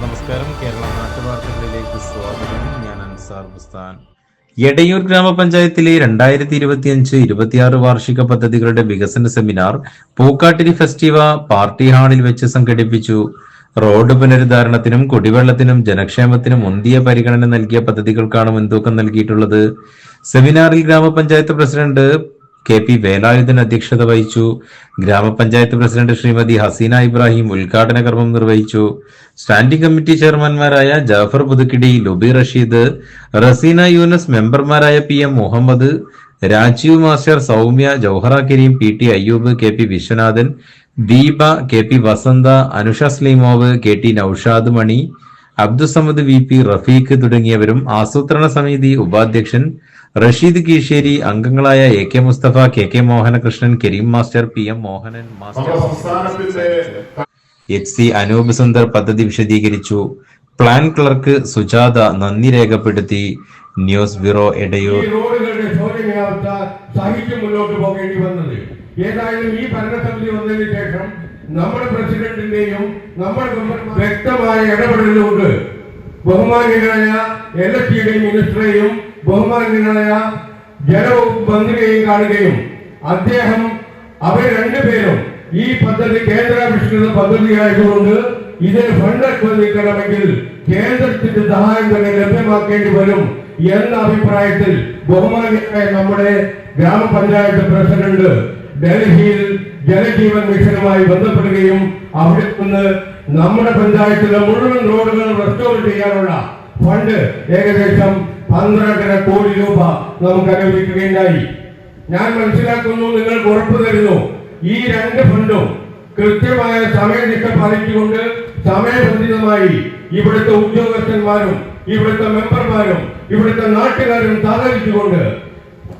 നമസ്കാരം. കേരള നാട്ടുവാർത്തകളിലേക്ക് സ്വാഗതം. ഞാൻ അൻസാർ ബുസ്താൻ. എടയൂർ ഗ്രാമപഞ്ചായത്തിലെ രണ്ടായിരത്തി ഇരുപത്തിയഞ്ച് ഇരുപത്തിയാറ് വാർഷിക പദ്ധതികളുടെ വികസന സെമിനാർ പൂക്കാട്ടിരി ഫെസ്റ്റിവ പാർട്ടി ഹാളിൽ വെച്ച് സംഘടിപ്പിച്ചു. റോഡ് പുനരുദ്ധാരണത്തിനും കുടിവെള്ളത്തിനും ജനക്ഷേമത്തിനും മുന്തിയ പരിഗണന നൽകിയ പദ്ധതികൾക്കാണ് മുൻതൂക്കം നൽകിയിട്ടുള്ളത്. സെമിനാറിൽ ഗ്രാമപഞ്ചായത്ത് പ്രസിഡന്റ് കെ പി വേലായുധൻ അധ്യക്ഷത വഹിച്ചു. ഗ്രാമപഞ്ചായത്ത് പ്രസിഡന്റ് ശ്രീമതി ഹസീന ഇബ്രാഹിം ഉദ്ഘാടന കർമ്മം നിർവഹിച്ചു. സ്റ്റാൻഡിംഗ് കമ്മിറ്റി ചെയർമാൻമാരായ ജാഫർ പുതുക്കിടി ലുബി റഷീദ് റസീന യൂനസ് മെമ്പർമാരായ P M Muhammad Rajeev master Soumya Jouhara Kareem P T Ayyub K P Viswanathan Deepa K P Vasantha Anusha സ്ലീമോവ് K T Noushad Mani Abdussamad V P Rafeeq തുടങ്ങിയവരും ആസൂത്രണ സമിതി ഉപാധ്യക്ഷൻ റഷീദ് കീശേരി അംഗങ്ങളായ A K Musthafa K K Mohanakrishnan Kareem master P M Mohanan master H C Anoop Sundar പദ്ധതി വിശദീകരിച്ചു. Plan clerk Sujatha നന്ദി രേഖപ്പെടുത്തി. News bureau Edayur. സഹിച്ച് മുന്നോട്ട് പോകേണ്ടി വന്നത്. ഏതായാലും ഈ ഭരണസമിതി വന്നതിന് ശേഷം നമ്മുടെ പ്രസിഡന്റിന്റെയും നമ്മുടെ വ്യക്തമായ ഇടപെടലുകൊണ്ട് ബഹുമാന്യനായ എൽ എസ് ടിയുടെയും മിനിസ്റ്ററെയും ബഹുമാന്യനായ ജലവകുപ്പ് മന്ത്രിയെയും കാണുകയും അദ്ദേഹം അവർ രണ്ടുപേരും ഈ പദ്ധതി കേന്ദ്രാവിഷ്കൃത പദ്ധതിയായതുകൊണ്ട് ഇതിന് ഫണ്ട് അനുവദിക്കണമെങ്കിൽ കേന്ദ്രത്തിന്റെ സഹായം തന്നെ ലഭ്യമാക്കേണ്ടി വരും എന്ന അഭിപ്രായത്തിൽ ബഹുമാനിയായ നമ്മുടെ ഗ്രാമപഞ്ചായത്ത് പ്രസിഡന്റ് ഡൽഹിയിൽ ജലജീവൻ മിഷനുമായി ബന്ധപ്പെടുകയും അവിടെ നിന്ന് നമ്മുടെ പഞ്ചായത്തിലെ മുഴുവൻ റോഡുകൾ റെസ്റ്റോർ ചെയ്യാനുള്ള ഫണ്ട് ഏകദേശം പന്ത്രണ്ടര കോടി രൂപ നമുക്ക് അനുവദിക്കുകയുണ്ടായി. ഞാൻ മനസ്സിലാക്കുന്നു നിങ്ങൾക്ക് ഉറപ്പു തരുന്നു. ഈ രണ്ട് ഫണ്ടും കൃത്യമായ സമയനിഷ്ഠ പാലിച്ചുകൊണ്ട് സമയബന്ധിതമായി ഇവിടുത്തെ ഉദ്യോഗസ്ഥന്മാരും ഇവിടുത്തെ മെമ്പർമാരും ഇവിടുത്തെ നാട്ടുകാരും സഹകരിച്ചുകൊണ്ട്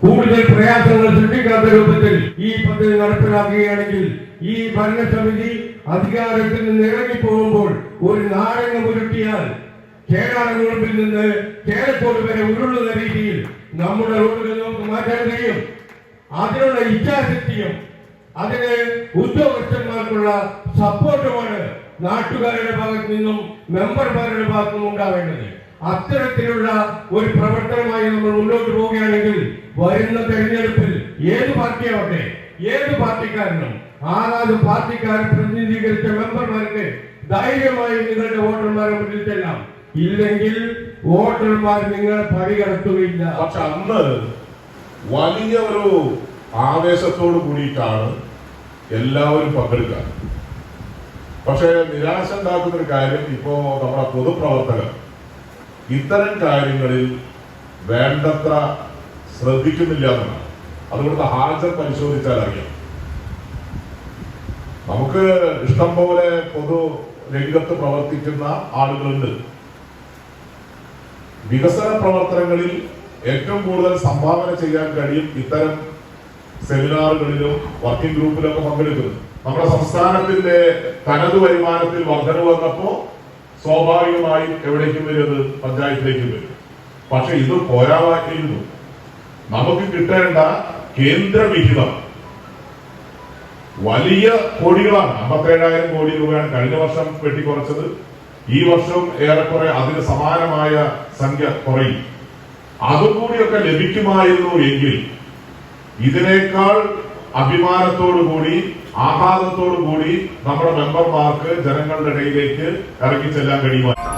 കൂടുതൽ പ്രയാസങ്ങൾ സൃഷ്ടിക്കാത്ത രൂപത്തിൽ ഈ പദ്ധതി നടപ്പിലാക്കുകയാണെങ്കിൽ ഈ ഭരണസമിതി അധികാരത്തിൽ നിന്ന് ഇറങ്ങിപ്പോകുമ്പോൾ ഒരു നാരങ്ങ ഉരുട്ടിയാൽ ചേരാടങ്ങുളമ്പിൽ നിന്ന് കേരളത്തോട് വരെ ഉരുളുന്ന രീതിയിൽ നമ്മുടെ റോഡുകൾ നമുക്ക് മാറ്റാൻ കഴിയും. അതിനുള്ള ഇച്ഛാശക്തിയും അതിന് ഉദ്യോഗസ്ഥന്മാർക്കുള്ള സപ്പോർട്ടുമാണ് നാട്ടുകാരുടെ ഭാഗത്ത് നിന്നും മെമ്പർമാരുടെ ഭാഗത്തു നിന്നും ഉണ്ടാവേണ്ടത്. അത്തരത്തിലുള്ള ഒരു പ്രവർത്തനമായി നമ്മൾ മുന്നോട്ട് പോവുകയാണെങ്കിൽ വരുന്ന തെരഞ്ഞെടുപ്പിൽ ഏത് പാർട്ടിയാവട്ടെ ഏത് പാർട്ടിക്കാരനും ആറാത് പാർട്ടിക്കാരെ പ്രതിനിധീകരിച്ച മെമ്പർമാർക്ക് ധൈര്യമായി നിങ്ങളുടെ വോട്ടർമാരെ മുന്നിൽ ചെല്ലാം. ഇല്ലെങ്കിൽ വോട്ടർമാർ നിങ്ങളെ പടികടത്തുകയില്ല. പക്ഷെ അന്ന് വലിയ ഒരു ആവേശത്തോട് കൂടിയിട്ടാണ് എല്ലാവരും പങ്കെടുക്കുക പക്ഷേ നിരാശ ഉണ്ടാക്കുന്ന ഒരു കാര്യം ഇപ്പോ നമ്മുടെ പൊതുപ്രവർത്തകർ ഇത്തരം കാര്യങ്ങളിൽ വേണ്ടത്ര ശ്രദ്ധിക്കുന്നില്ല എന്നാണ് അതുകൊണ്ട് ഹാജർ പരിശോധിച്ചാൽ അറിയാം. നമുക്ക് ഇഷ്ടം പോലെ പൊതു രംഗത്ത് പ്രവർത്തിക്കുന്ന ആളുകളുണ്ട്. വികസന പ്രവർത്തനങ്ങളിൽ ഏറ്റവും കൂടുതൽ സംഭാവന ചെയ്യാൻ കഴിയും ഇത്തരം സെമിനാറുകളിലും വർക്കിംഗ് ഗ്രൂപ്പിലൊക്കെ പങ്കെടുക്കുന്നത് നമ്മുടെ സംസ്ഥാനത്തിന്റെ തനത് വരുമാനത്തിൽ വർധന വന്നപ്പോ സ്വാഭാവികമായും എവിടേക്കും വരുന്നത് പഞ്ചായത്തിലേക്കും വരും. പക്ഷെ ഇത് പോരാവാക്കിയിരുന്നു. നമുക്ക് കിട്ടേണ്ട കേന്ദ്രവിഹിതം വലിയ കോടികളാണ്. അമ്പത്തേഴായിരം കോടി രൂപയാണ് കഴിഞ്ഞ വർഷം വെട്ടിക്കുറച്ചത് ഈ വർഷം ഏറെക്കുറെ അതിന് സമാനമായ സംഖ്യ കുറയും. അതും കൂടിയൊക്കെ ലഭിക്കുമായിരുന്നു എങ്കിൽ ഇതിനേക്കാൾ അഭിമാനത്തോടു കൂടി ആഹ്ലാദത്തോടു കൂടി നമ്മുടെ മെമ്പർമാർക്ക് ജനങ്ങളുടെ ഇടയിലേക്ക് ഇറങ്ങി ചെല്ലാൻ കഴിയുമായിരുന്നു.